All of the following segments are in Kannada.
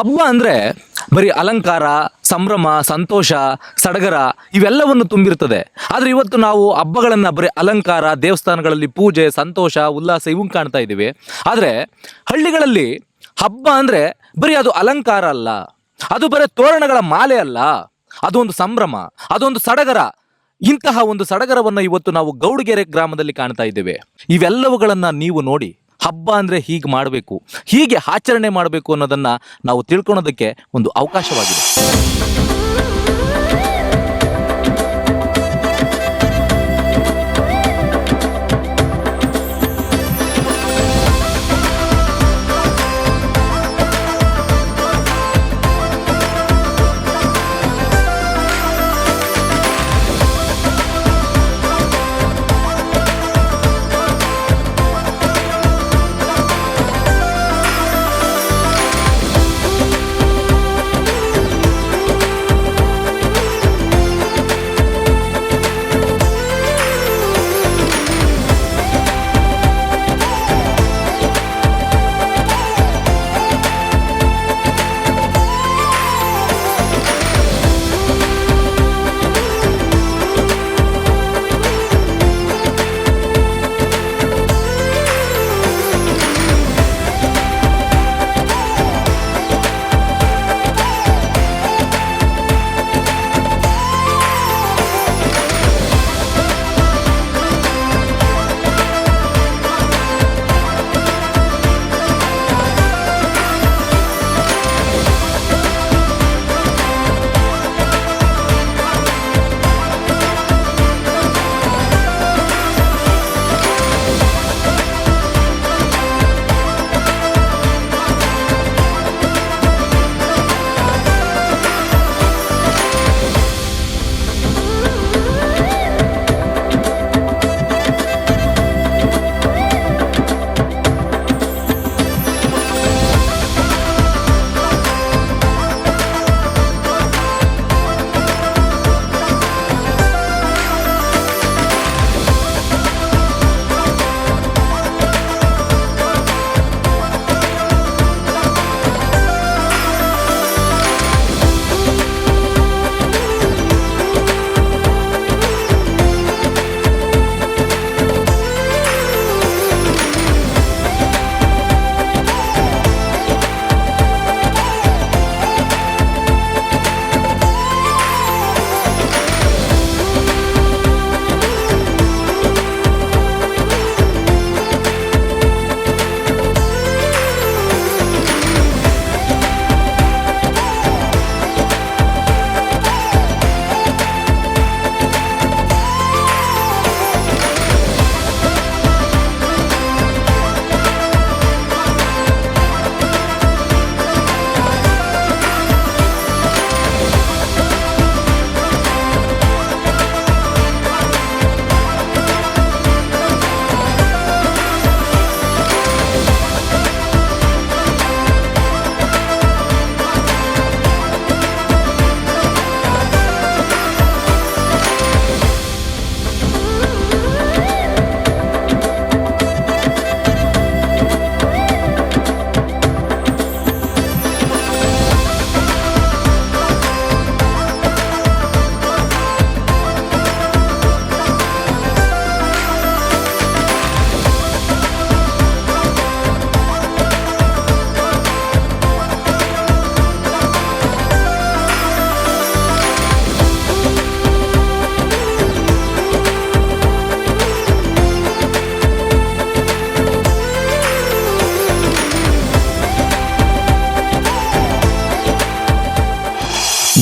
ಹಬ್ಬ ಅಂದರೆ ಬರೀ ಅಲಂಕಾರ, ಸಂಭ್ರಮ, ಸಂತೋಷ, ಸಡಗರ ಇವೆಲ್ಲವನ್ನು ತುಂಬಿರ್ತದೆ ಆದರೆ ಇವತ್ತು ನಾವು ಹಬ್ಬಗಳನ್ನು ಬರೀ ಅಲಂಕಾರ, ದೇವಸ್ಥಾನಗಳಲ್ಲಿ ಪೂಜೆ, ಸಂತೋಷ, ಉಲ್ಲಾಸ ಇವು ಕಾಣ್ತಾ ಇದ್ದೀವಿ. ಆದರೆ ಹಳ್ಳಿಗಳಲ್ಲಿ ಹಬ್ಬ ಅಂದರೆ ಬರೀ ಅದು ಅಲಂಕಾರ ಅಲ್ಲ. ಅದು ಬರೀ ತೋರಣಗಳ ಮಾಲೆ ಅಲ್ಲ. ಅದು ಒಂದು ಸಂಭ್ರಮ ಅದೊಂದು ಸಡಗರ. ಇಂತಹ ಒಂದು ಸಡಗರವನ್ನು ಇವತ್ತು ನಾವು ಗೌಡಗೆರೆ ಗ್ರಾಮದಲ್ಲಿ ಕಾಣ್ತಾ ಇದ್ದೇವೆ. ಇವೆಲ್ಲವುಗಳನ್ನು ನೀವು ನೋಡಿ ಹಬ್ಬ ಅಂದರೆ ಹೀಗೆ ಮಾಡಬೇಕು ಹೀಗೆ ಆಚರಣೆ ಮಾಡಬೇಕು ಅನ್ನೋದನ್ನು ನಾವು ತಿಳ್ಕೊಳೋದಕ್ಕೆ ಒಂದು ಅವಕಾಶವಾಗಿದೆ.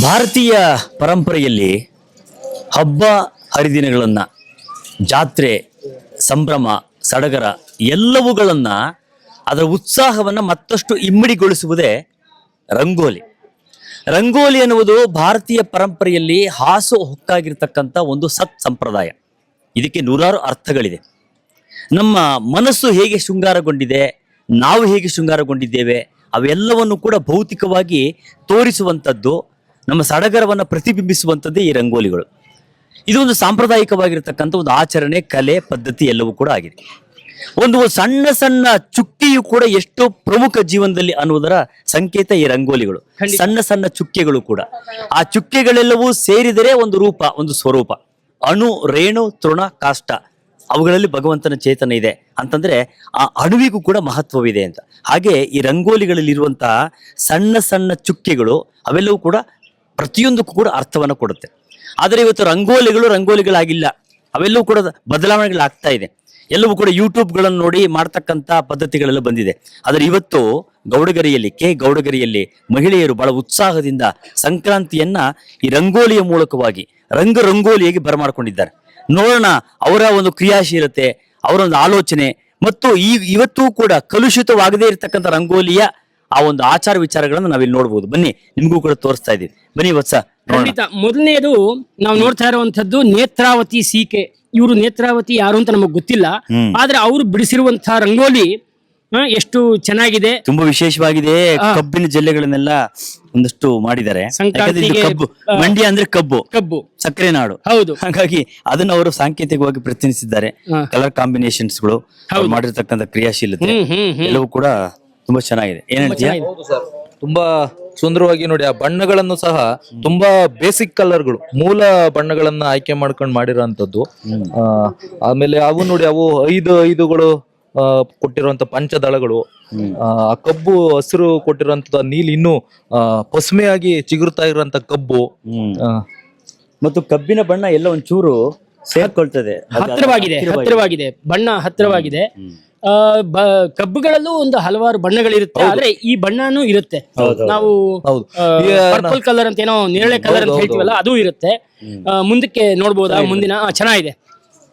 ಭಾರತೀಯ ಪರಂಪರೆಯಲ್ಲಿ ಹಬ್ಬ ಹರಿದಿನಗಳನ್ನು, ಜಾತ್ರೆ, ಸಂಭ್ರಮ, ಸಡಗರ ಎಲ್ಲವುಗಳನ್ನು ಅದರ ಉತ್ಸಾಹವನ್ನು ಮತ್ತಷ್ಟು ಇಮ್ಮಡಿಗೊಳಿಸುವುದೇ ರಂಗೋಲಿ. ರಂಗೋಲಿ ಎನ್ನುವುದು ಭಾರತೀಯ ಪರಂಪರೆಯಲ್ಲಿ ಹಾಸು ಹೊಕ್ಕಾಗಿರ್ತಕ್ಕಂಥ ಒಂದು ಸತ್ ಸಂಪ್ರದಾಯ. ಇದಕ್ಕೆ ನೂರಾರು ಅರ್ಥಗಳಿದೆ. ನಮ್ಮ ಮನಸ್ಸು ಹೇಗೆ ಶೃಂಗಾರಗೊಂಡಿದೆ, ನಾವು ಹೇಗೆ ಶೃಂಗಾರಗೊಂಡಿದ್ದೇವೆ, ಅವೆಲ್ಲವನ್ನು ಕೂಡ ಭೌತಿಕವಾಗಿ ತೋರಿಸುವಂಥದ್ದು ನಮ್ಮ ಸಡಗರವನ್ನು ಪ್ರತಿಬಿಂಬಿಸುವಂಥದ್ದೇ ಈ ರಂಗೋಲಿಗಳು. ಇದು ಒಂದು ಸಾಂಪ್ರದಾಯಿಕವಾಗಿರ್ತಕ್ಕಂಥ ಒಂದು ಆಚರಣೆ ಕಲೆ ಪದ್ಧತಿ ಎಲ್ಲವೂ ಕೂಡ ಆಗಿದೆ. ಒಂದು ಸಣ್ಣ ಸಣ್ಣ ಚುಕ್ಕಿಯು ಕೂಡ ಎಷ್ಟು ಪ್ರಮುಖ ಜೀವನದಲ್ಲಿ ಅನ್ನುವುದರ ಸಂಕೇತ ಈ ರಂಗೋಲಿಗಳು. ಸಣ್ಣ ಸಣ್ಣ ಚುಕ್ಕೆಗಳು ಕೂಡ. ಆ ಚುಕ್ಕೆಗಳೆಲ್ಲವೂ ಸೇರಿದರೆ ಒಂದು ರೂಪ ಒಂದು ಸ್ವರೂಪ. ಅಣು ರೇಣು ತೃಣ ಕಾಷ್ಟ ಅವುಗಳಲ್ಲಿ ಭಗವಂತನ ಚೇತನ ಇದೆ ಅಂತಂದ್ರೆ ಆ ಅಣುವಿಗೂ ಕೂಡ ಮಹತ್ವವಿದೆ ಅಂತ. ಹಾಗೆ ಈ ರಂಗೋಲಿಗಳಲ್ಲಿರುವಂತಹ ಸಣ್ಣ ಸಣ್ಣ ಚುಕ್ಕೆಗಳು ಅವೆಲ್ಲವೂ ಕೂಡ ಪ್ರತಿಯೊಂದಕ್ಕೂ ಕೂಡ ಅರ್ಥವನ್ನು ಕೊಡುತ್ತೆ. ಆದರೆ ಇವತ್ತು ರಂಗೋಲಿಗಳು ರಂಗೋಲಿಗಳಾಗಿಲ್ಲ. ಅವೆಲ್ಲವೂ ಕೂಡ ಬದಲಾವಣೆಗಳಾಗ್ತಾ ಇದೆ. ಎಲ್ಲವೂ ಕೂಡ ಯೂಟ್ಯೂಬ್ಗಳನ್ನು ನೋಡಿ ಮಾಡ್ತಕ್ಕಂಥ ಪದ್ಧತಿಗಳೆಲ್ಲ ಬಂದಿದೆ. ಆದರೆ ಇವತ್ತು ಗೌಡಗರಿಯಲ್ಲಿ, ಕೆ. ಗೌಡಗರಿಯಲ್ಲಿ ಮಹಿಳೆಯರು ಬಹಳ ಉತ್ಸಾಹದಿಂದ ಸಂಕ್ರಾಂತಿಯನ್ನ ಈ ರಂಗೋಲಿಯ ಮೂಲಕವಾಗಿ, ರಂಗ ರಂಗೋಲಿಯಾಗಿ ಬರಮಾಡ್ಕೊಂಡಿದ್ದಾರೆ. ನೋಡೋಣ, ಅವರ ಒಂದು ಕ್ರಿಯಾಶೀಲತೆ, ಅವರ ಒಂದು ಆಲೋಚನೆ, ಮತ್ತು ಈ ಇವತ್ತೂ ಕೂಡ ಕಲುಷಿತವಾಗದೇ ಇರತಕ್ಕಂಥ ರಂಗೋಲಿಯ ಆ ಒಂದು ಆಚಾರ ವಿಚಾರಗಳನ್ನು ನಾವಿಲ್ಲಿ ನೋಡಬಹುದು ಬನ್ನಿ ನಿಮಗೂ ಕೂಡ ತೋರಿಸ್ತಾ ಇದೀವಿ ಬನ್ನಿ ವತ್ಸ ಖಂಡಿತ. ಮೊದಲನೇದು ನಾವು ನೋಡ್ತಾ ಇರುವಂತದ್ದು ನೇತ್ರಾವತಿ ಸೀಕೆ. ಇವರು ನೇತ್ರಾವತಿ ಯಾರು ಅಂತ ನಮಗೆ ಗೊತ್ತಿಲ್ಲ. ಆದ್ರೆ ಅವರು ಬಿಡಿಸಿರುವಂತಹ ರಂಗೋಲಿ ಎಷ್ಟು ಚೆನ್ನಾಗಿದೆ. ತುಂಬಾ ವಿಶೇಷವಾಗಿದೆ. ಕಬ್ಬಿನ ಜಿಲ್ಲೆಗಳನ್ನೆಲ್ಲ ಒಂದಷ್ಟು ಮಾಡಿದ್ದಾರೆ. ಯಾಕಂದ್ರೆ ಇದು ಸಂಕ್ರಾಂತಿಗೆ, ಕಬ್ಬು ಮಂಡ್ಯ ಅಂದ್ರೆ ಕಬ್ಬು. ಕಬ್ಬು. ಸಕ್ಕರೆ ನಾಡು. ಹೌದು. ಹಾಗಾಗಿ ಅದನ್ನ ಅವರು ಸಾಂಕೇತಿಕವಾಗಿ ಪ್ರತಿನಿಧಿಸಿದ್ದಾರೆ. ಹಾ. ಕಲರ್ ಕಾಂಬಿನೇಷನ್ಸ್ಗಳು ಅವ್ರು ಮಾಡಿರ್ತಕ್ಕಂಥ ಕ್ರಿಯಾಶೀಲತೆ ಹ್ಮ್ ಹ್ಮ್ ಹ್ಮ್. ಎಲ್ಲವೂ ಕೂಡ ತುಂಬಾ ಚೆನ್ನಾಗಿದೆ. ಏನ್ ಹೇಳ್ತೀಯ? ತುಂಬಾ ಸುಂದರವಾಗಿ ನೋಡಿ ಆ ಬಣ್ಣಗಳನ್ನು ಸಹ ತುಂಬಾ ಬೇಸಿಕ್ ಕಲರ್ಗಳು ಮೂಲ ಬಣ್ಣಗಳನ್ನ ಆಯ್ಕೆ ಮಾಡ್ಕೊಂಡು ಮಾಡಿರೋಂಥದ್ದು. ಆ, ಆಮೇಲೆ ಅವು ನೋಡಿ ಅವು ಐದು ಐದುಗಳು ಆ, ಕೊಟ್ಟಿರುವಂತ ಪಂಚದಳಗಳು. ಆ ಕಬ್ಬು ಹಸಿರು ಕೊಟ್ಟಿರುವಂತ ನೀಲಿ ಇನ್ನು ಆ, ಪಸುಮೆಯಾಗಿ ಚಿಗುರ್ತಾ ಇರುವಂತ ಕಬ್ಬು. ಮತ್ತು ಕಬ್ಬಿನ ಬಣ್ಣ ಎಲ್ಲ ಒಂಚೂರು ಸೇರ್ಕೊಳ್ತದೆ. ಹತ್ತಿರವಾಗಿದೆ ಹತ್ತಿರವಾಗಿದೆ. ಬಣ್ಣ ಹತ್ತಿರವಾಗಿದೆ. ಬ- ಕಬ್ಬುಗಳಲ್ಲೂ ಒಂದು ಹಲವಾರು ಬಣ್ಣಗಳಿರುತ್ತೆ ಆದ್ರೆ ಈ ಬಣ್ಣನೂ ಇರುತ್ತೆ. ನಾವು ಪರ್ಪಲ್ ಕಲರ್ ಅಂತ ಏನೋ ನೇರಳೆ ಕಲರ್ ಅಂತ ಹೇಳ್ತೀವಲ್ಲ ಅದು ಇರುತ್ತೆ. ಆ, ಮುಂದಕ್ಕೆ ನೋಡ್ಬೋದಾ? ಮುಂದಿನ ಆ, ಚೆನ್ನಾಗಿದೆ.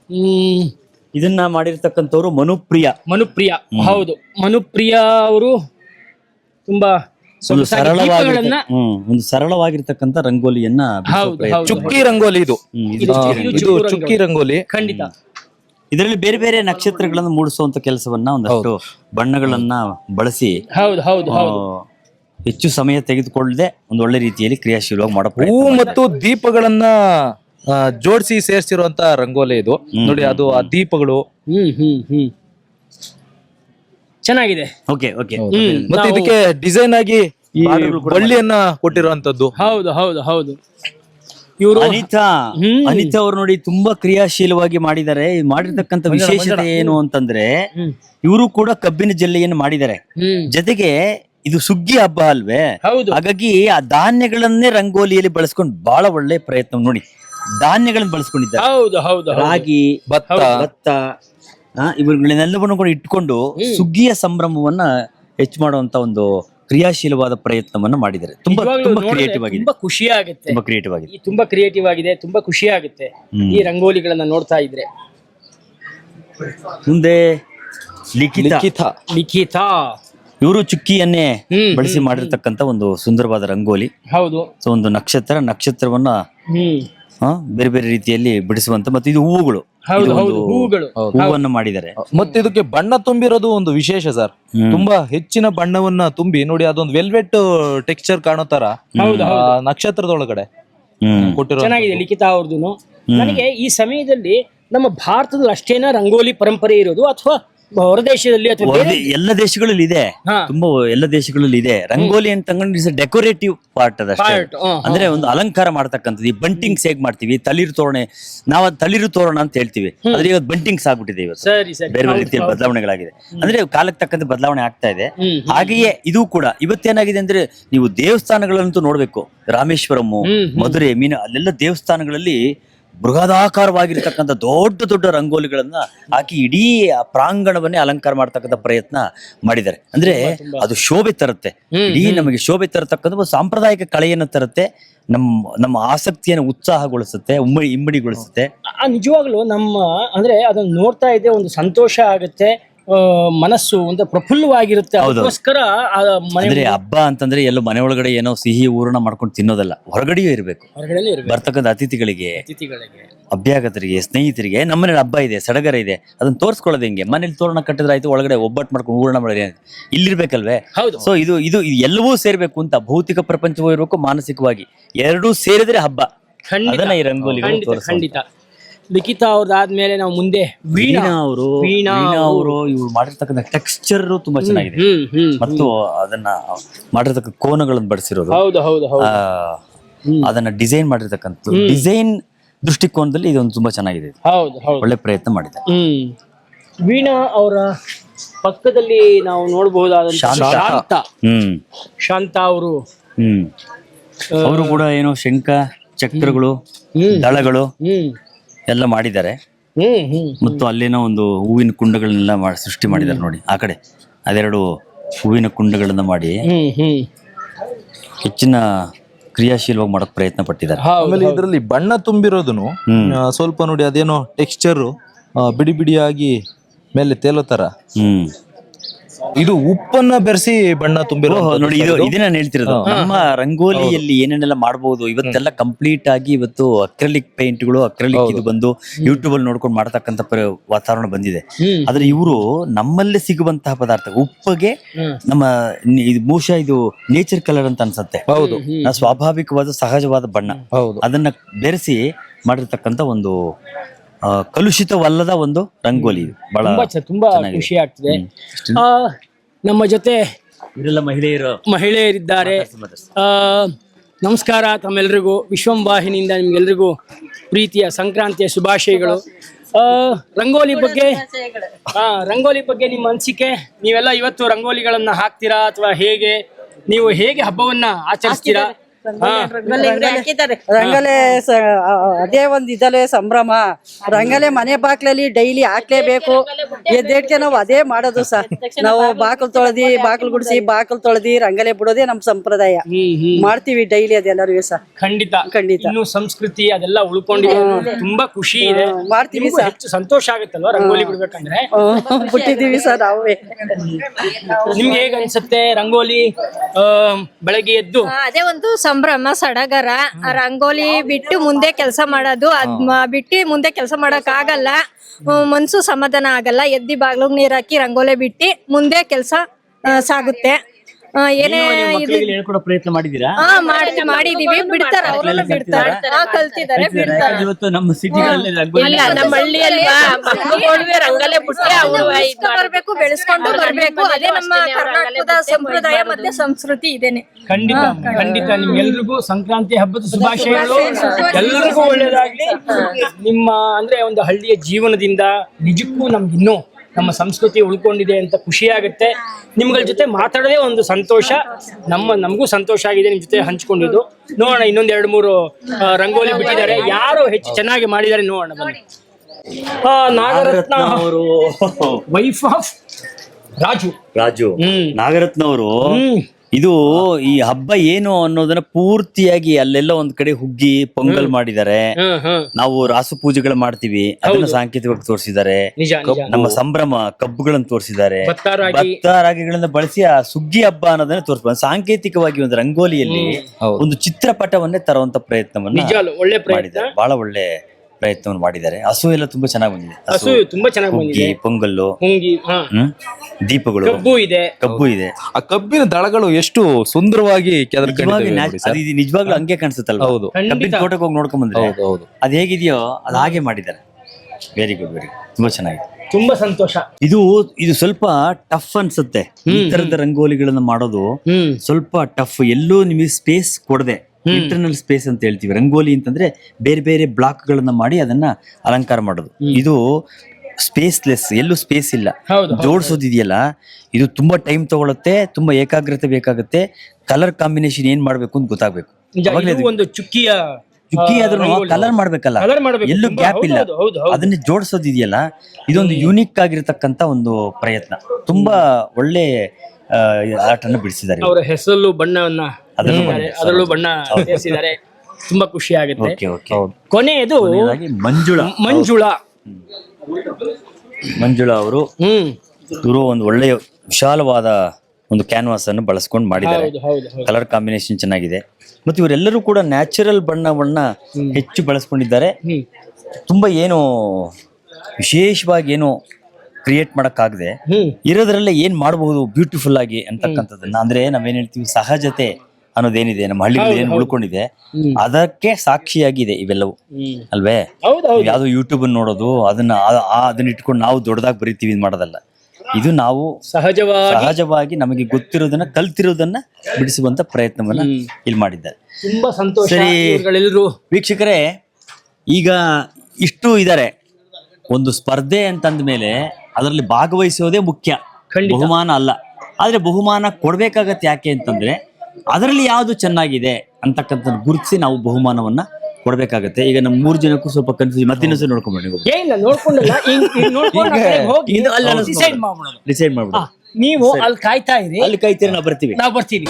ಹ್ಮ್. ಇದನ್ನ ಮಾಡಿರ್ತಕ್ಕಂಥವ್ರು ಮನುಪ್ರಿಯ. ಮನುಪ್ರಿಯ ಹೌದು. ಮನುಪ್ರಿಯ ಅವರು ತುಂಬಾ ಒಂದು ಸೊಗಸಾಗಿ ಸರಳವಾಗಿ ದೀಪಗಳನ್ನ ಹ್ಮ್ ಒಂದು ಸರಳವಾಗಿರ್ತಕ್ಕಂಥ ರಂಗೋಲಿಯನ್ನ ಹೌದು ಹೌದು. ಚುಕ್ಕಿ ರಂಗೋಲಿ ಇದು. ಹ್ಮ್, ಇದು ಇದು ಇದು ಚುಕ್ಕಿ ಚುಕ್ಕಿ ರಂಗೋಲಿ. ಖಂಡಿತ. ಇದರಲ್ಲಿ ಬೇರೆ ಬೇರೆ ನಕ್ಷತ್ರಗಳನ್ನು ಮೂಡಿಸುವಂತ ಕೆಲಸವನ್ನ ಒಂದಷ್ಟು ಬಣ್ಣಗಳನ್ನ ಬಳಸಿ ಹೌದು ಹೌದು ಆ, ಹೌದು. ಹೆಚ್ಚು ಸಮಯ ತೆಗೆದುಕೊಳ್ಳದೆ ಒಂದು ಒಳ್ಳೆ ರೀತಿಯಲ್ಲಿ ಕ್ರಿಯಾಶೀಲವಾಗಿ ಮಾಡೋ ಪ್ರಯತ್ನ ಹೂ ಮತ್ತು ದೀಪಗಳನ್ನ ಜೋಡಿಸಿ ಸೇರಿಸಿರುವಂತ ರಂಗೋಲಿ ಇದು. ನೋಡಿ ಅದು ಆ ದೀಪಗಳು. ಹ್ಮ್ ಹ್ಮ್ ಹ್ಮ್. ಚೆನ್ನಾಗಿದೆ. Okay okay. ಮತ್ತೆ ಇದಕ್ಕೆ ಡಿಸೈನ್ ಆಗಿ ಈ ಬಳ್ಳಿಯನ್ನ ಕೊಟ್ಟಿರುವಂತದ್ದು ಹೌದು ಹೌದು ಹೌದು. ಇವರು ಅನಿತಾ ಹ್ಮ್. ಅನಿತಾ ಅವ್ರು ನೋಡಿ ತುಂಬಾ ಕ್ರಿಯಾಶೀಲವಾಗಿ ಮಾಡಿದ್ದಾರೆ. ಮಾಡಿರ್ತಕ್ಕಂಥ ವಿಶೇಷತೆ ಏನು ಅಂತಂದ್ರೆ. ಇವರು ಕೂಡ ಕಬ್ಬಿನ ಜಲ್ಲೆಯನ್ನು ಮಾಡಿದ್ದಾರೆ. ಹ್ಮ್. ಜೊತೆಗೆ ಇದು ಸುಗ್ಗಿ ಹಬ್ಬ ಅಲ್ವೇ? ಹೌದು. ಹಾಗಾಗಿ ಆ ಧಾನ್ಯಗಳನ್ನೇ ರಂಗೋಲಿಯಲ್ಲಿ ಬಳಸ್ಕೊಂಡು ಬಹಳ ಒಳ್ಳೆ ಪ್ರಯತ್ನ ನೋಡಿ. ಧಾನ್ಯಗಳನ್ನ ಬಳಸ್ಕೊಂಡಿದ್ದಾರೆ. ಹೌದು ಹೌದು ಹೌದು. ರಾಗಿ ಭತ್ತ ಭತ್ತ ಆ, ಇವುಗಳನ್ನೆಲ್ಲವನ್ನು ಕೂಡ ಇಟ್ಕೊಂಡು ಸುಗ್ಗಿಯ ಸಂಭ್ರಮವನ್ನ ಹೆಚ್ಚು ಮಾಡುವಂತ ಒಂದು ಕ್ರಿಯಾಶೀಲವಾದ ಪ್ರಯತ್ನವನ್ನು ಮಾಡಿದ್ದಾರೆ. ತುಂಬಾ ನಿಜವಾಗ್ಲೂ ತುಂಬಾ ನೋಡಿದ್ರೆ ಕ್ರಿಯೇಟಿವ್ ಆಗಿದೆ. ತುಂಬಾ ಖುಷಿ ಆಗುತ್ತೆ ತುಂಬಾ ಕ್ರಿಯೇಟಿವ್ ಆಗಿದೆ. ಈ ತುಂಬಾ ಕ್ರಿಯೇಟಿವ್ ಆಗಿದೆ ತುಂಬಾ ಖುಷಿ ಆಗುತ್ತೆ ಈ ರಂಗೋಲಿಗಳನ್ನ ನೋಡ್ತಾ ಇದ್ರೆ. ಮುಂದೆ ಲಿಖಿತ. ಲಿಖಿತ. ಲಿಖಿತ. ಇವರು ಚುಕ್ಕಿಯನ್ನೇ ಹ್ಮ್, ಬಳಸಿ ಮಾಡಿರ್ತಕ್ಕಂತ ಒಂದು ಸುಂದರವಾದ ರಂಗೋಲಿ. ಹೌದು. ಸೊ ಒಂದು ನಕ್ಷತ್ರ ನಕ್ಷತ್ರವನ್ನ ಹ್ಮ್. ಆ, ಬೇರೆ ಬೇರೆ ರೀತಿಯಲ್ಲಿ ಬಿಡಿಸುವಂತ ಮತ್ತೆ ಇದು ಹೂವುಗಳು. ಹೌದು ಹೌದು ಹೂಗಳು. ಹೂವನ್ನು ಮಾಡಿದ್ದಾರೆ. ಮತ್ತೆ ಇದಕ್ಕೆ ಬಣ್ಣ ತುಂಬಿರೋದು ಒಂದು ವಿಶೇಷ ಸರ್. ತುಂಬಾ ಹೆಚ್ಚಿನ ಬಣ್ಣವನ್ನ ತುಂಬಿ ನೋಡಿ ಅದೊಂದು ವೆಲ್ವೆಟ್ ಟೆಕ್ಸ್ಚರ್ ಕಾಣೋ ತರ ಆ, ನಕ್ಷತ್ರದೊಳಗಡೆ ಹ್ಮ್. ಕೊಟ್ಟಿರೋ ಚೆನ್ನಾಗಿದೆ ಲಿಖಿತ ಅವ್ರದ್ದು ನನಗೆ ಈ ಸಮಯದಲ್ಲಿ ನಮ್ಮ ಭಾರತದಲ್ಲಿ ಅಷ್ಟೇನ ರಂಗೋಲಿ ಪರಂಪರೆ ಇರೋದು ಅಥವಾ ಹೊರದೇಶದಲ್ಲಿ ಅಥವಾ ಬೇರೆ ಎಲ್ಲ ದೇಶಗಳಲ್ಲಿ ಇದೆ. ಹಾ. ತುಂಬಾ ಎಲ್ಲ ದೇಶಗಳಲ್ಲಿ ಇದೆ. ರಂಗೋಲಿ ಅಂತ ತಗೊಂಡು ಡೆಕೋರೇಟಿವ್ ಪಾರ್ಟ್ ಅದಷ್ಟೇ Part. ಅಂದ್ರೆ ಒಂದು ಅಲಂಕಾರ ಮಾಡ್ತಕ್ಕಂಥದ್ದು. ಈ ಬಂಟಿಂಗ್ಸ್ ಹೇಗ್ ಮಾಡ್ತೀವಿ? ತಳಿರು ತೋರಣೆ ನಾವು ಅದು ತಳಿರು ತೋರಣ ಅಂತ ಹೇಳ್ತೀವಿ. ಆದ್ರೆ ಇವತ್ತು ಬಂಟಿಂಗ್ಸ್ ಆಗ್ಬಿಟ್ಟಿದೆ ಇವತ್ತು. ಸರಿ ಸರಿ. ಬೇರೆ ಬೇರೆ ರೀತಿಯಲ್ಲಿ ಬದಲಾವಣೆಗಳಾಗಿದೆ. ಅಂದ್ರೆ ಕಾಲಕ್ಕೆ ತಕ್ಕಂತೆ ಬದಲಾವಣೆ ಆಗ್ತಾ ಇದೆ. ಹ್ಮ್, ಹಾಗೆಯೇ ಇದು ಕೂಡ ಇವತ್ತೇನಾಗಿದೆ ಅಂದ್ರೆ ನೀವು ದೇವಸ್ಥಾನಗಳಂತೂ ನೋಡ್ಬೇಕು. ರಾಮೇಶ್ವರಮ್ಮು ಮಧುರೆ ಮೀನು ಅಲ್ಲೆಲ್ಲ ದೇವಸ್ಥಾನಗಳಲ್ಲಿ ಬೃಹದಾಕಾರವಾಗಿರ್ತಕ್ಕಂಥ ದೊಡ್ಡ ದೊಡ್ಡ ರಂಗೋಲಿಗಳನ್ನ ಹಾಕಿ ಇಡೀ ಆ ಪ್ರಾಂಗಣವನ್ನೇ ಅಲಂಕಾರ ಮಾಡ್ತಕ್ಕಂಥ ಪ್ರಯತ್ನ ಮಾಡಿದ್ದಾರೆ. ಅಂದ್ರೆ ಅದು ಶೋಭೆ ತರುತ್ತೆ. ಇಡೀ ನಮಗೆ ಶೋಭೆ ತರತಕ್ಕಂಥ ಒಂದು ಸಾಂಪ್ರದಾಯಿಕ ಕಳೆಯನ್ನು ತರುತ್ತೆ. ನಮ್ಮ ನಮ್ಮ ಆಸಕ್ತಿಯನ್ನು ಉತ್ಸಾಹಗೊಳಿಸುತ್ತೆ ಉಮ್ಮಡಿ ಇಮ್ಮಡಿಗೊಳಿಸುತ್ತೆ. ಆ ನಿಜವಾಗ್ಲೂ ನಮ್ಮ ಅಂದ್ರೆ ಅದನ್ನ ನೋಡ್ತಾ ಇದ್ರೆ ಒಂದು ಸಂತೋಷ ಆಗುತ್ತೆ. ಮನಸ್ಸು ಒಂದು ಪ್ರಫುಲ್ಲವಾಗಿರುತ್ತೆ. ಅದಕ್ಕೋಸ್ಕರ ಅಂದ್ರೆ ಹಬ್ಬ ಅಂತಂದ್ರೆ ಎಲ್ಲೋ ಮನೆ ಒಳಗಡೆ ಏನೋ ಸಿಹಿ ಊರಣ ಮಾಡ್ಕೊಂಡು ತಿನ್ನೋದಲ್ಲ ಹೊರಗಡೆಯೂ ಇರಬೇಕು. ಬರ್ತಕ್ಕಂಥ ಅತಿಥಿಗಳಿಗೆ ಅತಿಥಿಗಳಿಗೆ. ಅಭ್ಯಾಗತರಿಗೆ ಸ್ನೇಹಿತರಿಗೆ ನಮ್ಮನೇಲಿ ಹಬ್ಬ ಇದೆ ಸಡಗರ ಇದೆ ಅದನ್ನ ತೋರಿಸ್ಕೊಳ್ಳೋದು ಹೆಂಗೆ? ಮನೇಲಿ ತೋರಣ ಕಟ್ಟಿದ್ರೆ ಆಯ್ತು ಒಳಗಡೆ ಒಬ್ಬಟ್ಟು ಮಾಡ್ಕೊಂಡು ಊರಣ ಮಾಡಿದ್ರೆ ಇಲ್ಲಿರ್ಬೇಕಲ್ವೇ? ಹೌದು. ಸೊ ಇದು ಇದು ಎಲ್ಲವೂ ಸೇರ್ಬೇಕು ಅಂತ ಭೌತಿಕ ಪ್ರಪಂಚವೂ ಇರಬೇಕು ಮಾನಸಿಕವಾಗಿ. ಎರಡೂ ಸೇರಿದ್ರೆ ಹಬ್ಬ. ಖಂಡಿತ. ಅದನ್ನ ಈ ಖಂಡಿತ. ಲಿಖಿತಾ ಅವ್ರದ್ದಾದ್ಮೇಲೆ ನಾವು ಮುಂದೆ ವೀಣಾ. ವೀಣಾ ಅವರು ವೀಣಾ ವೀಣಾ ಅವರು. ಇವ್ರು ಮಾಡಿರ್ತಕ್ಕಂಥ ಟೆಕ್ಸ್ಚರ್ ತುಂಬಾ ಚೆನ್ನಾಗಿದೆ. ಹ್ಮ್ ಹ್ಮ್ ಮತ್ತು ಅದನ್ನ ಮಾಡಿರ್ತಕ್ಕ ಕೋನಗಳನ್ನು ಬಡಿಸಿರೋದು. ಹೌದು ಹೌದು ಹೌದು. ಆ, ಅದನ್ನ ಡಿಸೈನ್ ಮಾಡಿರ್ತಕ್ಕಂಥ ಡಿಸೈನ್ ದೃಷ್ಟಿಕೋನದಲ್ಲಿ ಇದೊಂದು ತುಂಬಾ ಚೆನ್ನಾಗಿದೆ. ಇದು. ಹೌದು ಹೌದು. ಒಳ್ಳೆ ಪ್ರಯತ್ನ ಮಾಡಿದೆ. ಹ್ಮ್. ವೀಣಾ ಅವರ ಪಕ್ಕದಲ್ಲಿ ನಾವು ನೋಡಬಹುದಾದ ಶಾಂತ. ಹ್ಮ್. ಶಾಂತ ಅವರು. ಹ್ಮ್. ಅವರು ಕೂಡ ಏನೋ ಶಂಖ ಚಕ್ರಗಳು. ದಳಗಳು. ಹ್ಮ್. ಎಲ್ಲ ಮಾಡಿದ್ದಾರೆ. ಮತ್ತು ಅಲ್ಲೇನೋ ಒಂದು ಹೂವಿನ ಕುಂಡಗಳನ್ನೆಲ್ಲ ಮಾಡಿ ಸೃಷ್ಟಿ ಮಾಡಿದ್ದಾರೆ ನೋಡಿ. ಆ ಕಡೆ ಅದೆರಡು ಹೂವಿನ ಕುಂಡಗಳನ್ನ ಮಾಡಿ ಹೆಚ್ಚಿನ ಕ್ರಿಯಾಶೀಲವಾಗಿ ಮಾಡಕ್ ಪ್ರಯತ್ನ ಪಟ್ಟಿದ್ದಾರೆ. ಆಮೇಲೆ ಇದರಲ್ಲಿ ಬಣ್ಣ ತುಂಬಿರೋದನ್ನು ಹ್ಮ್. ಸ್ವಲ್ಪ ನೋಡಿ ಅದೇನೋ ಟೆಕ್ಸ್ಚರ್ ಬಿಡಿ ಬಿಡಿಯಾಗಿ ಮೇಲೆ ತೇಲೋ ತರ. ಹ್ಮ್. ಇದು ಉಪ್ಪನ್ನ ಬೆರೆಸಿ ಬಣ್ಣ ತುಂಬಿರೋ ನೋಡಿ ಇದು ಇದೇ? ನಾನು ಹೇಳ್ತಿರೋದು. ನಮ್ಮ ರಂಗೋಲಿಯಲ್ಲಿ ಏನೇನೆಲ್ಲ ಮಾಡಬಹುದು ಇವತ್ತೆಲ್ಲ ಕಂಪ್ಲೀಟ್ ಆಗಿ ಇವತ್ತು ಅಕ್ರಲಿಕ್ ಪೇಂಟ್ಗಳು ಅಕ್ರಲಿಕ್ ಇದು ಬಂದು ಯೂಟ್ಯೂಬ್ ಅಲ್ಲಿ ನೋಡ್ಕೊಂಡು ಮಾಡತಕ್ಕಂತ ವಾತಾವರಣ ಬಂದಿದೆ. ಆದ್ರೆ ಇವರು ನಮ್ಮಲ್ಲೇ ಸಿಗುವಂತಹ ಪದಾರ್ಥ ಉಪ್ಪಗೆ. ನಮ್ಮ ಇದು ಬಹುಶಃ ಇದು ನೇಚರ್ ಕಲರ್ ಅಂತ ಅನ್ಸುತ್ತೆ. ಹೌದು. ಸ್ವಾಭಾವಿಕವಾದ ಸಹಜವಾದ ಬಣ್ಣ. ಹೌದು. ಅದನ್ನ ಬೆರೆಸಿ ಮಾಡಿರ್ತಕ್ಕಂತ ಒಂದು ಕಲುಷಿತವಲ್ಲದ ಒಂದು ರಂಗೋಲಿ ಇದು ಬಹಳ ತುಂಬಾ ಚ- ತುಂಬಾ ಖುಷಿ ಆಗ್ತದೆ. ಆ, ನಮ್ಮ ಜೊತೆ ಇವರೆಲ್ಲ ಮಹಿಳೆಯರು. ಮಹಿಳೆಯರಿದ್ದಾರೆ. ಆ, ನಮಸ್ಕಾರ ತಮ್ಮೆಲ್ರಿಗೂ. ವಿಶ್ವಂ ವಾಹಿನಿಯಿಂದ ನಿಮ್ಗೆಲ್ರಿಗೂ ಪ್ರೀತಿಯ ಸಂಕ್ರಾಂತಿಯ ಶುಭಾಶಯಗಳು. ಆ, ರಂಗೋಲಿ ಬಗ್ಗೆ ಹಾ ರಂಗೋಲಿ ಬಗ್ಗೆ ನಿಮ್ಮ ಅನಿಸಿಕೆ? ನೀವೆಲ್ಲ ಇವತ್ತು ರಂಗೋಲಿಗಳನ್ನ ಹಾಕ್ತೀರಾ ಅಥವಾ ಹೇಗೆ? ನೀವು ಹೇಗೆ ಹಬ್ಬವನ್ನ ಆಚರಿಸ್ತೀರಾ? ರಂಗಲೆ ಅದೇ ಒಂದ್ ಇದಲೆ ಸಂಭ್ರಮ. ರಂಗಲೆ ಮನೆ ಬಾಕ್ಲಲ್ಲಿ ಡೈಲಿ ಹಾಕ್ಲೇಬೇಕು. ಎದ್ದೇಟ್ಕೆ ನಾವು ಅದೇ ಮಾಡೋದು ಸರ್ ನಾವು ಬಾಕಲ್ ತೊಳೆದಿ ಬಾಕಲ್ ಗುಡಿಸಿ ಬಾಕಲ್ ತೊಳೆದಿ ರಂಗಲೆ ಬಿಡೋದೇ ನಮ್ ಸಂಪ್ರದಾಯ. ಹ್ಮ್ ಹ್ಮ್. ಮಾಡ್ತೀವಿ ಡೈಲಿ ಅದೆಲ್ಲರೂ ಸರ್ ಖಂಡಿತ. ಖಂಡಿತ. ಇನ್ನು ಸಂಸ್ಕೃತಿ ಅದೆಲ್ಲ ಉಳ್ಕೊಂಡಿದೆ. ತುಂಬಾ ಖುಷಿ ಇದೆ. ಮಾಡ್ತೀವಿ ಸರ್ ಹೆಚ್ಚು ಸಂತೋಷ ಆಗುತ್ತಲ್ವಾ ರಂಗೋಲಿ ಬಿಡ್ಬೇಕಂದ್ರೆ? ಬಿಟ್ಟಿದೀವಿ ಸರ್ ನಾವೇ. ನಿಮ್ಗೆ ಹೇಗ ಅನ್ಸುತ್ತೆ ರಂಗೋಲಿ ಆ, ಬೆಳಗ್ಗೆ ಎದ್ದು? ಅದೇ ಒಂದು ಸಂಭ್ರಮ ಸಡಗರ ರಂಗೋಲಿ ಬಿಟ್ಟು ಮುಂದೆ ಕೆಲಸ ಮಾಡೋದು ಅದ್ ಮ- ಬಿಟ್ಟು ಮುಂದೆ ಕೆಲಸ ಮಾಡಕ್ ಆಗಲ್ಲ. ಮನ್ಸು ಸಮಾಧಾನ ಆಗಲ್ಲ. ಎದ್ದಿ ಬಾಗ್ಲಿಗ್ ನೀರ್ ಹಾಕಿ ರಂಗೋಲಿ ಬಿಟ್ಟು ಮುಂದೆ ಕೆಲಸ ಸಾಗುತ್ತೆ. ಏನೇ ಇದು ಮಕ್ಕಳಿಗೆ ಹೇಳ್ಕೊಡೋ ಪ್ರಯತ್ನ ಹಾ ಮಾಡಿ ಮಾಡಿದೀವಿ. ಬಿಡ್ತಾರ ಅವರೆಲ್ಲ ಬಿಡ್ತಾರ. ಹಾ ಕಲ್ತಿದ್ದಾರೆ ಬಿಡ್ತಾರೆ. ಇವತ್ತು ನಮ್ಮ ಸಿಟಿಗಳಲ್ಲಿ ಇಲ್ಲ ನಮ್ಮ ಹಳ್ಳಿಯಲ್ಲಿ ರಂಗಲೆ ಬಿಟ್ಟೆ ಬರ್ಬೇಕು ಬೆಳೆಸ್ಕೊಂಡು ಬರ್ಬೇಕು. ಅದೇ ನಮ್ಮ ಕರ್ನಾಟಕದ ಸಂಪ್ರದಾಯ ಮತ್ತೆ ಸಂಸ್ಕೃತಿ ಇದೇನೆ. ಖಂಡಿತ ಖಂಡಿತ ನಿಮ್ಗೆಲ್ರಿಗೂ ಸಂಕ್ರಾಂತಿ ಹಬ್ಬದ ಶುಭಾಶಯಗಳು. ಎಲ್ಲರಿಗೂ ಒಳ್ಳೇದಾಗ್ಲಿ. ನಿಮ್ಮ ಅಂದ್ರೆ ಒಂದು ಹಳ್ಳಿಯ ಜೀವನದಿಂದ ನಿಜಕ್ಕೂ ನಮ್ಗೆ ಇನ್ನೂ ನಮ್ಮ ಸಂಸ್ಕೃತಿ ಉಳ್ಕೊಂಡಿದೆ ಅಂತ ಖುಷಿ ಆಗುತ್ತೆ ನಿಮ್ಗಳ ಜೊತೆ ಮಾತಾಡೋದೇ ಒಂದು ಸಂತೋಷ. ನಮ್ಮ ನಮಗೂ ಸಂತೋಷ ಆಗಿದೆ ನಿಮ್ ಜೊತೆ ಹಂಚ್ಕೊಂಡಿದ್ದು. ನೋಡೋಣ ಇನ್ನೊಂದ್ ಎರಡು ಮೂರು ರಂಗೋಲಿ ಬಿಟ್ಟಿದ್ದಾರೆ. ಯಾರು ಹೆಚ್ಚು ಚೆನ್ನಾಗಿ ಮಾಡಿದ್ದಾರೆ ನೋಡೋಣ ಬನ್ನಿ. ಆ, ನಾಗರತ್ನ ಅವರು ವೈಫ್ ಆಫ್ ರಾಜು. ರಾಜು. ನಾಗರತ್ನ ಅವರು ಇದು ಈ ಹಬ್ಬ ಏನು ಅನ್ನೋದನ್ನ ಪೂರ್ತಿಯಾಗಿ ಅಲ್ಲೆಲ್ಲ ಒಂದ್ ಕಡೆ ಹುಗ್ಗಿ ಪೊಂಗಲ್ ಮಾಡಿದ್ದಾರೆ. ನಾವು ರಾಸು ಪೂಜೆಗಳು ಮಾಡ್ತೀವಿ. ಅದನ್ನ ಸಾಂಕೇತಿಕವಾಗಿ ತೋರಿಸಿದ್ದಾರೆ. ನಮ್ಮ ಸಂಭ್ರಮ ಕಬ್ಬುಗಳನ್ನು ತೋರಿಸಿದ್ದಾರೆ. ಭತ್ತ ರಾಗಿಗಳನ್ನ ಬಳಸಿ ಆ ಸುಗ್ಗಿ ಹಬ್ಬ ಅನ್ನೋದನ್ನ ತೋರಿಸ್ಬೋದು ಸಾಂಕೇತಿಕವಾಗಿ ಒಂದು ರಂಗೋಲಿಯಲ್ಲಿ ಒಂದು ಚಿತ್ರಪಟವನ್ನೇ ತರುವಂತ ಪ್ರಯತ್ನವನ್ನು ಒಳ್ಳೆ ಮಾಡಿದ್ದಾರೆ. ಬಹಳ ಒಳ್ಳೆ ಪ್ರಯತ್ನವನ್ನು ಮಾಡಿದ್ದಾರೆ. ಹಸು ಎಲ್ಲ ತುಂಬಾ ಚೆನ್ನಾಗಿ ಬಂದಿದೆ. ಹಸು ತುಂಬಾ ಚೆನ್ನಾಗಿ ಹುಗ್ಗಿ ಬಂದಿದೆ. ಪೊಂಗಲ್ಲು ಹುಂಗಿ ಹಾ. ಹ್ಮ್ ದೀಪಗಳು. ಕಬ್ಬು ಇದೆ. ಕಬ್ಬು ಇದೆ. ಆ ಕಬ್ಬಿನ ದಳಗಳು ಎಷ್ಟು ಸುಂದರವಾಗಿ ನೋಡಿ ಸರ್. ಅದು ನಿಜವಾಗ್ಲೂ ಹಂಗೆ ಕಾಣಿಸುತ್ತಲ್ಲ ಹೌದು. ಕಬ್ಬಿನ ತೋಟಕ್ಕೆ ಹೋಗಿ ನೋಡ್ಕೊಂಡ್ ಬಂದ್ರೆ ಹೌದು ಹೌದು. ಅದು ಹೇಗಿದೆಯೋ ಅದು ಹಾಗೆ ಮಾಡಿದ್ದಾರೆ. ವೆರಿ ಗುಡ್ ವೆರಿ ತುಂಬಾ ಚೆನ್ನಾಗಿದೆ. ತುಂಬಾ ಸಂತೋಷ. ಇದು ಇದು ಸ್ವಲ್ಪ ಟಫ್ ಅನ್ಸುತ್ತೆ. ಈ ತರದ ರಂಗೋಲಿಗಳನ್ನ ಮಾಡೋದು ಹ್ಮ್. ಸ್ವಲ್ಪ ಟಫ್. ಎಲ್ಲೂ ನಿಮಗೆ ಸ್ಪೇಸ್ ಕೊಡದೆ ಇಂಟರ್ನಲ್ ಸ್ಪೇಸ್ ಅಂತ ಹೇಳ್ತೀವಿ. ರಂಗೋಲಿ ಅಂತಂದ್ರೆ ಬೇರೆ ಬೇರೆ ಬ್ಲಾಕ್ ಗಳನ್ನ ಮಾಡಿ ಅದನ್ನ ಅಲಂಕಾರ ಮಾಡೋದು. ಇದು ಸ್ಪೇಸ್ಲೆಸ್ ಎಲ್ಲೂ ಸ್ಪೇಸ್ ಇಲ್ಲ. ಜೋಡಿಸೋದಿದೆಯಲ್ಲ ಇದು ತುಂಬಾ ಟೈಮ್ ತಗೊಳುತ್ತೆ ತುಂಬಾ ಏಕಾಗ್ರತೆ ಬೇಕಾಗುತ್ತೆ. ಕಲರ್ ಕಾಂಬಿನೇಷನ್ ಏನ್ ಮಾಡ್ಬೇಕು ಅಂತ ಗೊತ್ತಾಗ್ಬೇಕು. ಒಂದು ಚುಕ್ಕಿಯ ಚುಕ್ಕಿ ಆದ್ರೂ ಕಲರ್ ಮಾಡ್ಬೇಕಲ್ಲ. ಎಲ್ಲೂ ಗ್ಯಾಪ್ ಇಲ್ಲ. ಅದನ್ನ ಜೋಡಿಸೋದಿದೆಯಲ್ಲ ಇದೊಂದು ಯೂನಿಕ್ ಆಗಿರತಕ್ಕಂತ ಒಂದು ಪ್ರಯತ್ನ. ತುಂಬಾ ಒಳ್ಳೆ ಆ, ಆಟನ ಬಿಡಿಸಿದ್ದಾರೆ. ಅವರ ಹೆಸರಲ್ಲೂ ಬಣ್ಣವನ್ನ ಅದರಲ್ಲೂ ಬಣ್ಣ. ಸೇರಿಸಿದ್ದಾರೆ ತುಂಬಾ ಖುಷಿ ಆಗುತ್ತೆ. Okay okay. ಕೊನೆಯದು ಕೊನೆಯದಾಗಿ ಮಂಜುಳಾ. ಮಂಜುಳ. ಮಂಜುಳಾ ಅವರು ಹ್ಮ್. ಇವರು ಒಂದು ಒಳ್ಳೆಯ ವಿಶಾಲವಾದ ಒಂದು ಕ್ಯಾನ್ವಾಸ್ ಅನ್ನು ಬಳಸ್ಕೊಂಡು ಮಾಡಿದ್ದಾರೆ. ಹೌದು ಹೌದು ಹೌದು. ಕಲರ್ ಕಾಂಬಿನೇಷನ್ ಚೆನ್ನಾಗಿದೆ. ಮತ್ತು ಇವರೆಲ್ಲರೂ ಕೂಡ ನ್ಯಾಚುರಲ್ ಬಣ್ಣವನ್ನ ಹೆಚ್ಚು ಬಳಸ್ಕೊಂಡಿದ್ದಾರೆ. ಹ್ಮ್. ತುಂಬಾ ಏನು ವಿಶೇಷವಾಗಿ ಏನು ಕ್ರಿಯೇಟ್ ಮಾಡಕ್ಕಾಗದೆ ಇರೋದ್ರಲ್ಲಿ ಇರೋದ್ರಲ್ಲೇ ಏನ್ ಮಾಡಬಹುದು ಬ್ಯೂಟಿಫುಲ್ ಆಗಿ ಅಂತಕ್ಕಂಥದ್ದನ್ನ. ಅಂದ್ರೆ ನಾವೇನ್ ಹೇಳ್ತೀವಿ ಸಹಜತೆ ಅನ್ನೋದೇನಿದೆ ನಮ್ಮ ಹಳ್ಳಿಗಳಲ್ಲಿ ಏನ್ ಉಳ್ಕೊಂಡಿದೆ ಅದಕ್ಕೆ ಸಾಕ್ಷಿಯಾಗಿದೆ ಇವೆಲ್ಲವೂ. ಅಲ್ವೇ? ಯಾವ್ದು ಯೂಟ್ಯೂಬ್ ನೋಡೋದು ಅದನ್ನ ಆ- ಅದನ್ನ ಇಟ್ಕೊಂಡು ನಾವು ದೊಡ್ಡದಾಗಿ ಬರಿತೀವಿ ಇದ್ ಮಾಡೋದಲ್ಲ. ಇದು ನಾವು ಸಹಜವಾಗಿ ಸಹಜವಾಗಿ ನಮಗೆ ಗೊತ್ತಿರೋದನ್ನ ಕಲ್ತಿರೋದನ್ನ ಬಿಡಿಸುವಂತ ಪ್ರಯತ್ನವನ್ನ ಇಲ್ಲಿ ಮಾಡಿದ್ದಾರೆ. ತುಂಬಾ ಸಂತೋಷ ಸರಿ. ವೀಕ್ಷಕರೇ ಈಗ ಇಷ್ಟು ಇದ್ದಾರೆ ಒಂದು ಸ್ಪರ್ಧೆ ಅಂತಂದ ಮೇಲೆ ಅದರಲ್ಲಿ ಭಾಗವಹಿಸೋದೇ ಮುಖ್ಯ. ಬಹುಮಾನ ಅಲ್ಲ. ಆದ್ರೆ ಬಹುಮಾನ ಕೊಡ್ಬೇಕಾಗತ್ತೆ ಯಾಕೆ ಅಂತಂದ್ರೆ ಅದರಲ್ಲಿ ಯಾವುದು ಚೆನ್ನಾಗಿದೆ ಅಂತಕ್ಕಂಥ ಗುರುತಿಸಿ ನಾವು ಬಹುಮಾನವನ್ನ ಕೊಡ್ಬೇಕಾಗತ್ತೆ. ಈಗ ನಮ್ ಮೂರು ಜನಕ್ಕೂ ಸ್ವಲ್ಪ ಕನ್ಫ್ಯೂಸ್ ಮತ್ತಿನ ನೋಡ್ಕೊಂಡ್ಬಿಡಿ ನೋಡ್ಕೊಂಡು ಡಿಸೈಡ್ ಮಾಡ್ಬಿಡು. ನೀವು ಅಲ್ಲಿ ಕಾಯ್ತಾ ಇರಿ. ಅಲ್ಲಿ ಕಾಯ್ತೀರಿ ನಾವು ಬರ್ತೀವಿ. ನಾವು ಬರ್ತೀವಿ.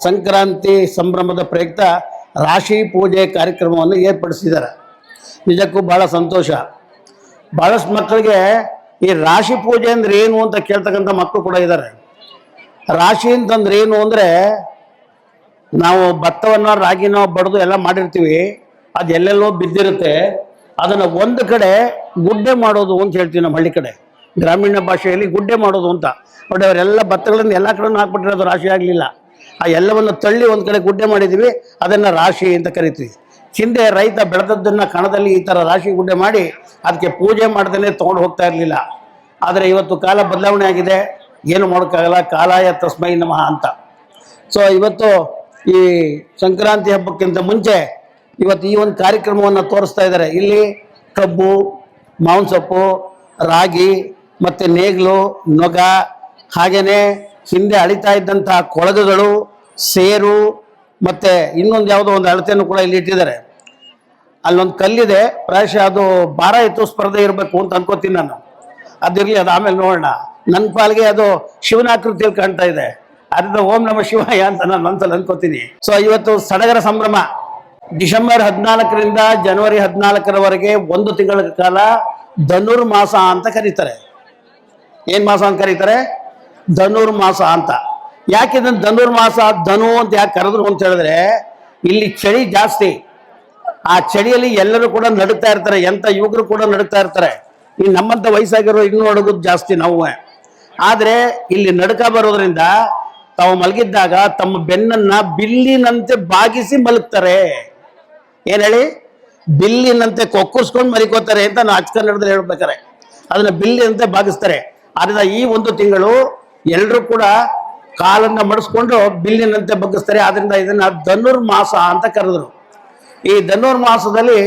ಸಂಕ್ರಾಂತಿ ಸಂಭ್ರಮದ ಪ್ರಯುಕ್ತ ರಾಶಿ ಪೂಜೆ ಕಾರ್ಯಕ್ರಮವನ್ನು ಏರ್ಪಡಿಸಿದ್ದಾರೆ. ನಿಜಕ್ಕೂ ಬಹಳ ಸಂತೋಷ. ಬಹಳಷ್ಟು ಮಕ್ಕಳಿಗೆ ಈ ರಾಶಿ ಪೂಜೆ ಅಂದ್ರೆ ಏನು ಅಂತ ಕೇಳ್ತಕ್ಕಂಥ ಮಕ್ಕಳು ಕೂಡ ಇದ್ದಾರೆ. ರಾಶಿ ಅಂತಂದ್ರೆ ಏನು ಅಂದ್ರೆ ನಾವು ಭತ್ತವನ್ನು, ರಾಗಿನೋ ಬಡ್ದು ಎಲ್ಲ ಮಾಡಿರ್ತೀವಿ. ಅದು ಎಲ್ಲೆಲ್ಲೋ ಬಿದ್ದಿರುತ್ತೆ. ಅದನ್ನ ಒಂದು ಕಡೆ ಗುಡ್ಡೆ ಮಾಡೋದು ಅಂತ ಹೇಳ್ತೀವಿ ನಮ್ಮ ಹಳ್ಳಿ ಕಡೆ. ಗ್ರಾಮೀಣ ಭಾಷೆಯಲ್ಲಿ ಗುಡ್ಡೆ ಮಾಡೋದು ಅಂತ. ಬಟ್ ಅವರೆಲ್ಲ ಭತ್ತಗಳನ್ನು ಎಲ್ಲ ಕಡೆ ಹಾಕ್ಬಿಟ್ಟಿರೋದು ರಾಶಿ ಆಗಲಿಲ್ಲ. ಆ ಎಲ್ಲವನ್ನು ತಳ್ಳಿ ಒಂದು ಕಡೆ ಗುಡ್ಡೆ ಮಾಡಿದ್ದೀವಿ ಅದನ್ನು ರಾಶಿ ಅಂತ ಕರಿತೀವಿ. ಹಿಂದೆ ರೈತ ಬೆಳೆದದ್ದನ್ನು ಕಣದಲ್ಲಿ ಈ ಥರ ರಾಶಿ ಗುಡ್ಡೆ ಮಾಡಿ ಅದಕ್ಕೆ ಪೂಜೆ ಮಾಡ್ದೇ ತೊಗೊಂಡು ಹೋಗ್ತಾ ಇರಲಿಲ್ಲ. ಆದರೆ ಇವತ್ತು ಕಾಲ ಬದಲಾವಣೆ ಆಗಿದೆ. ಏನು ಮಾಡೋಕ್ಕಾಗಲ್ಲ. ಕಾಲಾಯ ತಸ್ಮೈ ನಮಃ ಅಂತ. ಸೊ ಇವತ್ತು ಈ ಸಂಕ್ರಾಂತಿ ಹಬ್ಬಕ್ಕಿಂತ ಮುಂಚೆ ಇವತ್ತು ಈ ಒಂದು ಕಾರ್ಯಕ್ರಮವನ್ನು ತೋರಿಸ್ತಾ ಇದ್ದಾರೆ. ಇಲ್ಲಿ ಕಬ್ಬು ಮಾವಿನ ಸೊಪ್ಪು ರಾಗಿ ಮತ್ತು ನೇಗ್ಲು, ನೊಗ ಹಾಗೆಯೇ ಹಿಂದೆ ಅಳಿತಾ ಇದ್ದಂತಹ ಕೊಳಗಗಳು, ಸೇರು ಮತ್ತು ಇನ್ನೊಂದು ಯಾವುದೋ ಒಂದು ಅಳತೆಯನ್ನು ಕೂಡ ಇಲ್ಲಿ ಇಟ್ಟಿದ್ದಾರೆ. ಅಲ್ಲೊಂದು ಕಲ್ಲಿದೆ ಪ್ರಾಯಶಃ ಅದು ಭಾರ ಇತ್ತು ಸ್ಪರ್ಧೆ ಇರಬೇಕು ಅಂತ ಅನ್ಕೋತೀನಿ ನಾನು. ಅದಿರಲಿ ಅದು ಆಮೇಲೆ ನೋಡೋಣ. ನನ್ನ ಪಾಲ್ಗೆ ಅದು ಶಿವನ ಆಕೃತಿಯಲ್ಲಿ ಕಾಣ್ತಾ ಇದೆ. ಅದರಿಂದ ಓಂ ನಮ ಶಿವಾಯ ಅಂತ ನಾನು ಮನಸ್ಸಲ್ಲಿ ಅನ್ಕೋತೀನಿ. ಸೊ ಇವತ್ತು ಸಡಗರ ಸಂಭ್ರಮ. ಡಿಸೆಂಬರ್ ಹದಿನಾಲ್ಕರಿಂದ ಜನವರಿ ಹದಿನಾಲ್ಕರವರೆಗೆ ಒಂದು ತಿಂಗಳ ಕಾಲ ಧನುರ್ಮಾಸ ಅಂತ ಕರೀತಾರೆ. ಏನು ಮಾಸ ಅಂತ ಕರೀತಾರೆ? ಧನುರ್ ಮಾಸ ಅಂತ. ಯಾಕೆ ಇದನ್ನ ಧನುರ್ಮಾಸ ಧನು ಅಂತ ಯಾಕೆ ಕರೆದ್ರು ಅಂತ ಹೇಳಿದ್ರೆ, ಇಲ್ಲಿ ಚಳಿ ಜಾಸ್ತಿ. ಆ ಚಳಿಯಲ್ಲಿ ಎಲ್ಲರೂ ಕೂಡ ನಡುತ್ತಾ ಇರ್ತಾರೆ ಎಂತ ಯುವಕರು ಕೂಡ ನಡುತ್ತಾ ಇರ್ತಾರೆ. ಈ ನಮ್ಮಂತ ವಯಸ್ಸಾಗಿರೋ ಇನ್ನು ನಡುಗೋದು ಜಾಸ್ತಿ ನಾವು. ಆದ್ರೆ ಇಲ್ಲಿ ನಡುಕ ಬರೋದ್ರಿಂದ ತಾವು ಮಲಗಿದ್ದಾಗ ತಮ್ಮ ಬೆನ್ನನ್ನ ಬಿಲ್ಲಿನಂತೆ ಬಾಗಿಸಿ ಮಲಗ್ತಾರೆ. ಏನ್ ಹೇಳಿ? ಬಿಲ್ಲಿನಂತೆ ಕೊಕ್ಕರ್ಸ್ಕೊಂಡು ಮರಿಕೋತಾರೆ ಅಂತ ನಾವು ಅಚ್ಚ ಕನ್ನಡದಲ್ಲಿ ಹೇಳ್ಬೇಕಾರೆ. ಅದನ್ನ ಬಿಲ್ಲಿನಂತೆ ಬಾಗಿಸ್ತಾರೆ. ಆದ್ರಿಂದ ಈ ಒಂದು ತಿಂಗಳು ಎಲ್ಲರೂ ಕೂಡ ಕಾಲನ್ನ ಮಡಿಸ್ಕೊಂಡು ಬಿಲ್ಲಿನಂತೆ ಬಗ್ಗಿಸ್ತಾರೆ. ಆದ್ರಿಂದ ಇದನ್ನ ಧನುರ್ಮಾಸ ಅಂತ ಕರೆದ್ರು. ಈ ಧನುರ್ಮಾಸದಲ್ಲಿ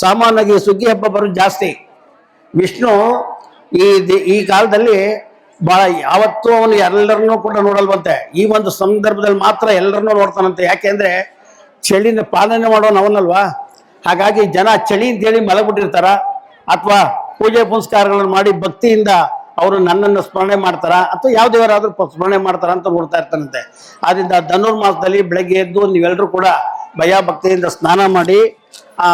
ಸಾಮಾನ್ಯವಾಗಿ ಸುಗ್ಗಿ ಹಬ್ಬ ಬರೋದು ಜಾಸ್ತಿ. ವಿಷ್ಣು ಈ ಈ ಕಾಲದಲ್ಲಿ ಬಹಳ ಯಾವತ್ತೂ ಅವನು ಎಲ್ಲರನ್ನೂ ಕೂಡ ನೋಡಲ್ವಂತೆ. ಈ ಒಂದು ಸಂದರ್ಭದಲ್ಲಿ ಮಾತ್ರ ಎಲ್ಲರನ್ನೂ ನೋಡ್ತಾನಂತೆ. ಯಾಕೆಂದ್ರೆ ಚಳಿನ ಪಾಲನೆ ಮಾಡೋನು ಅವನಲ್ವಾ? ಹಾಗಾಗಿ ಜನ ಚಳಿ ಅಂತೇಳಿ ಮಲಗ್ಬಿಟ್ಟಿರ್ತಾರ. ಅಥವಾ ಪೂಜೆ ಪುನಸ್ಕಾರಗಳನ್ನು ಮಾಡಿ ಭಕ್ತಿಯಿಂದ ಅವರು ನನ್ನನ್ನು ಸ್ಮರಣೆ ಮಾಡ್ತಾರ? ಅಥವಾ ಯಾವ ದೇವರಾದ್ರೂ ಸ್ಮರಣೆ ಮಾಡ್ತಾರ ಅಂತ ನೋಡ್ತಾ ಇರ್ತಾನಂತೆ. ಆದ್ರಿಂದ ಧನುರ್ಮಾಸದಲ್ಲಿ ಬೆಳಗ್ಗೆ ಎದ್ದು ನೀವೆಲ್ಲರೂ ಕೂಡ ಭಯ ಭಕ್ತಿಯಿಂದ ಸ್ನಾನ ಮಾಡಿ, ಆ,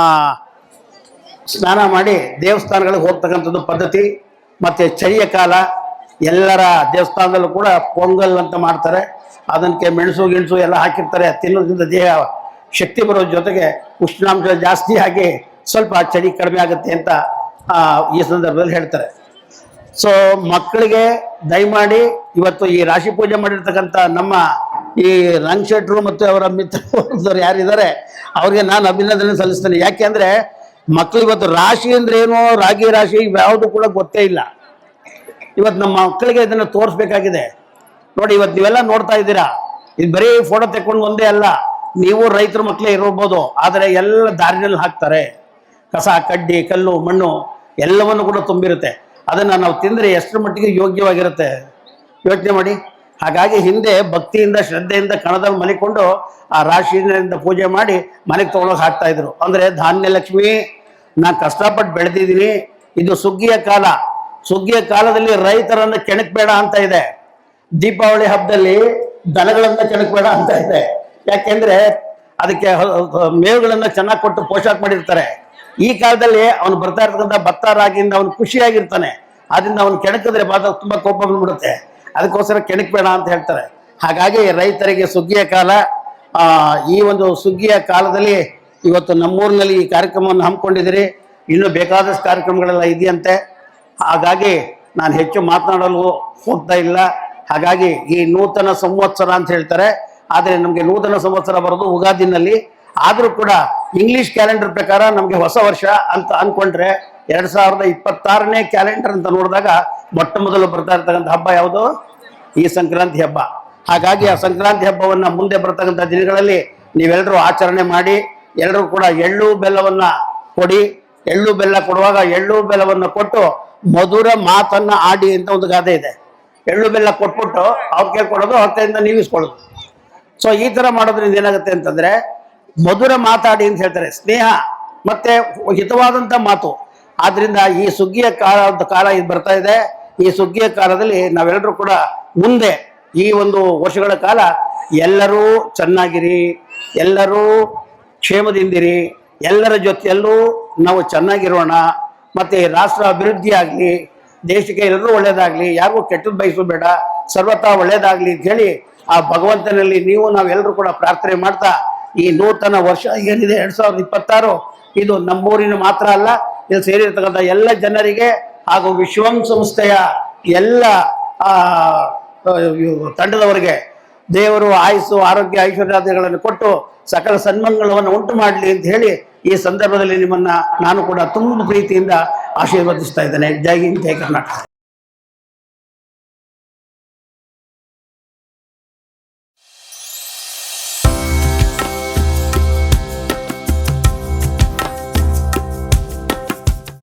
ಸ್ನಾನ ಮಾಡಿ ದೇವಸ್ಥಾನಗಳಿಗೆ ಹೋಗ್ತಕ್ಕಂಥದ್ದು ಪದ್ಧತಿ, ಮತ್ತೆ ಚಳಿಯ ಕಾಲ, ಎಲ್ಲರ ದೇವಸ್ಥಾನದಲ್ಲೂ ಕೂಡ ಪೊಂಗಲ್ ಅಂತ ಮಾಡ್ತಾರೆ. ಅದಕ್ಕೆ ಮೆಣಸು, ಗಿಣಸು ಎಲ್ಲ ಹಾಕಿರ್ತಾರೆ. ತಿನ್ನೋದ್ರಿಂದ ದೇಹ ಶಕ್ತಿ ಬರೋ ಜೊತೆಗೆ ಉಷ್ಣಾಂಶ ಜಾಸ್ತಿ ಆಗಿ ಸ್ವಲ್ಪ ಚಳಿ ಕಡಿಮೆ ಆಗುತ್ತೆ ಅಂತ ಈ ಸಂದರ್ಭದಲ್ಲಿ ಹೇಳ್ತಾರೆ. ಸೊ ಮಕ್ಕಳಿಗೆ ದಯಮಾಡಿ ಇವತ್ತು ಈ ರಾಶಿ ಪೂಜೆ ಮಾಡಿರ್ತಕ್ಕಂಥ ನಮ್ಮ ಈ ರಂಗ್ ಶೆಟ್ರು ಮತ್ತು ಅವರ ಮಿತ್ರರು ಯಾರಿದ್ದಾರೆ, ಅವ್ರಿಗೆ ನಾನು ಅಭಿನಂದನೆ ಸಲ್ಲಿಸ್ತೇನೆ. ಯಾಕೆಂದ್ರೆ ಮಕ್ಕಳು ಇವತ್ತು ರಾಶಿ ಅಂದ್ರೆ ಏನು, ರಾಗಿ ರಾಶಿ ಯಾವುದು ಕೂಡ ಗೊತ್ತೇ ಇಲ್ಲ. ಇವತ್ತು ನಮ್ಮ ಮಕ್ಕಳಿಗೆ ಇದನ್ನ ತೋರಿಸ್ಬೇಕಾಗಿದೆ. ನೋಡಿ, ಇವತ್ತು ನೀವೆಲ್ಲ ನೋಡ್ತಾ ಇದ್ದೀರಾ, ಇದು ಬರೀ ಫೋಟೋ ತೆಕ್ಕೊಂಡು ಒಂದೇ ಅಲ್ಲ, ನೀವು ರೈತರ ಮಕ್ಕಳೇ ಇರಬಹುದು ಆದರೆ ಎಲ್ಲ ದಾರಿನಲ್ಲಿ ಹಾಕ್ತಾರೆ. ಕಸ, ಕಡ್ಡಿ, ಕಲ್ಲು, ಮಣ್ಣು ಎಲ್ಲವನ್ನು ಕೂಡ ತುಂಬಿರುತ್ತೆ. ಅದನ್ನ ನಾವು ತಿಂದರೆ ಎಷ್ಟರ ಮಟ್ಟಿಗೆ ಯೋಗ್ಯವಾಗಿರುತ್ತೆ? ಯೋಚನೆ ಮಾಡಿ. ಹಾಗಾಗಿ ಹಿಂದೆ ಭಕ್ತಿಯಿಂದ, ಶ್ರದ್ಧೆಯಿಂದ ಕಣದಲ್ಲಿ ಮಲಿಕೊಂಡು ಆ ರಾಶಿಯಿಂದ ಪೂಜೆ ಮಾಡಿ ಮನೆಗೆ ತಗೊಳಕ್ ಹಾಕ್ತಾ ಇದ್ರು. ಅಂದ್ರೆ ಧಾನ್ಯ ಲಕ್ಷ್ಮಿ, ನಾ ಕಷ್ಟಪಟ್ಟು ಬೆಳೆದಿದ್ದೀನಿ, ಇದು ಸುಗ್ಗಿಯ ಕಾಲ. ಸುಗ್ಗಿಯ ಕಾಲದಲ್ಲಿ ರೈತರನ್ನ ಕೆಣಕ್ಬೇಡ ಅಂತ ಇದೆ. ದೀಪಾವಳಿ ಹಬ್ಬದಲ್ಲಿ ದನಗಳನ್ನ ಕೆಣಕ್ಬೇಡ ಅಂತ ಇದೆ. ಯಾಕೆಂದ್ರೆ ಅದಕ್ಕೆ ಮೇವುಗಳನ್ನ ಚೆನ್ನಾಗಿ ಕೊಟ್ಟು ಪೋಷಾಕ್ ಮಾಡಿರ್ತಾರೆ. ಈ ಕಾಲದಲ್ಲಿ ಅವನು ಬರ್ತಾ ಇರ್ತಕ್ಕಂಥ ಭತ್ತ ರಾಗಿಯಿಂದ ಅವನು ಖುಷಿಯಾಗಿರ್ತಾನೆ. ಆದ್ರಿಂದ ಅವನು ಕೆಣಕಿದ್ರೆ ಬಾದ ತುಂಬಾ ಕೋಪ ಬಂದ್ಬಿಡುತ್ತೆ. ಅದಕ್ಕೋಸ್ಕರ ಕೆಣಕ್ಬೇಡ ಅಂತ ಹೇಳ್ತಾರೆ. ಹಾಗಾಗಿ ರೈತರಿಗೆ ಸುಗ್ಗಿಯ ಕಾಲ ಈ ಒಂದು ಸುಗ್ಗಿಯ ಕಾಲದಲ್ಲಿ ಇವತ್ತು ನಮ್ಮೂರಿನಲ್ಲಿ ಈ ಕಾರ್ಯಕ್ರಮವನ್ನು ಹಮ್ಮಿಕೊಂಡಿದ್ದೀರಿ. ಇನ್ನೂ ಬೇಕಾದಷ್ಟು ಕಾರ್ಯಕ್ರಮಗಳೆಲ್ಲ ಇದೆಯಂತೆ. ಹಾಗಾಗಿ ನಾನು ಹೆಚ್ಚು ಮಾತನಾಡಲು ಹೋಗ್ತಾ ಇಲ್ಲ. ಹಾಗಾಗಿ ಈ ನೂತನ ಸಂವತ್ಸರ ಅಂತ ಹೇಳ್ತಾರೆ. ಆದರೆ ನಮಗೆ ನೂತನ ಸಂವತ್ಸರ ಬರೋದು ಉಗಾದಿನಲ್ಲಿ. ಆದರೂ ಕೂಡ ಇಂಗ್ಲಿಷ್ ಕ್ಯಾಲೆಂಡರ್ ಪ್ರಕಾರ ನಮಗೆ ಹೊಸ ವರ್ಷ ಅಂತ ಅನ್ಕೊಂಡ್ರೆ ಎರಡ್ ಸಾವಿರದ ಇಪ್ಪತ್ತಾರನೇ ಕ್ಯಾಲೆಂಡರ್ ಅಂತ ನೋಡಿದಾಗ ಮೊಟ್ಟ ಮೊದಲು ಬರ್ತಾ ಇರ್ತಕ್ಕಂಥ ಹಬ್ಬ ಯಾವುದು? ಈ ಸಂಕ್ರಾಂತಿ ಹಬ್ಬ. ಹಾಗಾಗಿ ಆ ಸಂಕ್ರಾಂತಿ ಹಬ್ಬವನ್ನ ಮುಂದೆ ಬರ್ತಕ್ಕಂಥ ದಿನಗಳಲ್ಲಿ ನೀವೆಲ್ಲರೂ ಆಚರಣೆ ಮಾಡಿ ಎಲ್ಲರೂ ಕೂಡ ಎಳ್ಳು ಬೆಲ್ಲವನ್ನ ಕೊಡಿ. ಎಳ್ಳು ಬೆಲ್ಲ ಕೊಡುವಾಗ ಎಳ್ಳು ಬೆಲ್ಲವನ್ನು ಕೊಟ್ಟು ಮಧುರ ಮಾತನ್ನ ಆಡಿ ಅಂತ ಒಂದು ಗಾದೆ ಇದೆ. ಎಳ್ಳು ಬೆಲ್ಲ ಕೊಟ್ಬಿಟ್ಟು ಅವ್ರಿಗೆ ಕೊಡೋದು ಅವ್ರ ಕೈಯಿಂದ ನೀವು ಸೊ ಈ ತರ ಮಾಡೋದ್ರಿಂದ ಏನಾಗುತ್ತೆ ಅಂತಂದ್ರೆ ಮಧುರ ಮಾತಾಡಿ ಅಂತ ಹೇಳ್ತಾರೆ. ಸ್ನೇಹ ಮತ್ತೆ ಹಿತವಾದಂತ ಮಾತು. ಆದ್ರಿಂದ ಈ ಸುಗ್ಗಿಯ ಕಾಲ ಕಾಲ ಇದು ಬರ್ತಾ ಇದೆ. ಈ ಸುಗ್ಗಿಯ ಕಾಲದಲ್ಲಿ ನಾವೆಲ್ಲರೂ ಕೂಡ ಮುಂದೆ ಈ ಒಂದು ವರ್ಷಗಳ ಕಾಲ ಎಲ್ಲರೂ ಚೆನ್ನಾಗಿರಿ, ಎಲ್ಲರೂ ಕ್ಷೇಮದಿಂದಿರಿ, ಎಲ್ಲರ ಜೊತೆಯಲ್ಲೂ ನಾವು ಚೆನ್ನಾಗಿರೋಣ. ಮತ್ತೆ ರಾಷ್ಟ್ರ ಅಭಿವೃದ್ಧಿ ಆಗಲಿ, ದೇಶಕ್ಕೆ ಎಲ್ಲರೂ ಒಳ್ಳೇದಾಗ್ಲಿ, ಯಾರಿಗೂ ಕೆಟ್ಟದ್ದು ಬಯಸು ಬೇಡ, ಸರ್ವತಾ ಒಳ್ಳೇದಾಗ್ಲಿ ಅಂತ ಹೇಳಿ ಆ ಭಗವಂತನಲ್ಲಿ ನೀವು ನಾವೆಲ್ಲರೂ ಕೂಡ ಪ್ರಾರ್ಥನೆ ಮಾಡ್ತಾ ಈ ನೂತನ ವರ್ಷ ಏನಿದೆ ಎರಡ್ ಸಾವಿರದ ಇಪ್ಪತ್ತಾರು, ಇದು ನಮ್ಮೂರಿನ ಮಾತ್ರ ಅಲ್ಲ, ಇಲ್ಲಿ ಸೇರಿರ್ತಕ್ಕಂಥ ಎಲ್ಲ ಜನರಿಗೆ ಹಾಗೂ ವಿಶ್ವಂ ಸಂಸ್ಥೆಯ ಎಲ್ಲ ತಂಡದವರಿಗೆ ದೇವರು ಆಯುಸ್ಸು, ಆರೋಗ್ಯ ಐಶ್ವರ್ಯಾದಿಗಳನ್ನು ಕೊಟ್ಟು ಸಕಲ ಸನ್ಮಂಗಳವನ್ನು ಉಂಟು ಮಾಡಲಿ ಅಂತ ಹೇಳಿ ಈ ಸಂದರ್ಭದಲ್ಲಿ ನಿಮ್ಮನ್ನ ನಾನು ಕೂಡ ತುಂಬ ಪ್ರೀತಿಯಿಂದ ಆಶೀರ್ವದಿಸ್ತಾ ಇದ್ದೇನೆ. ಜೈ ಹಿಂದ್, ಜೈ ಕರ್ನಾಟಕ.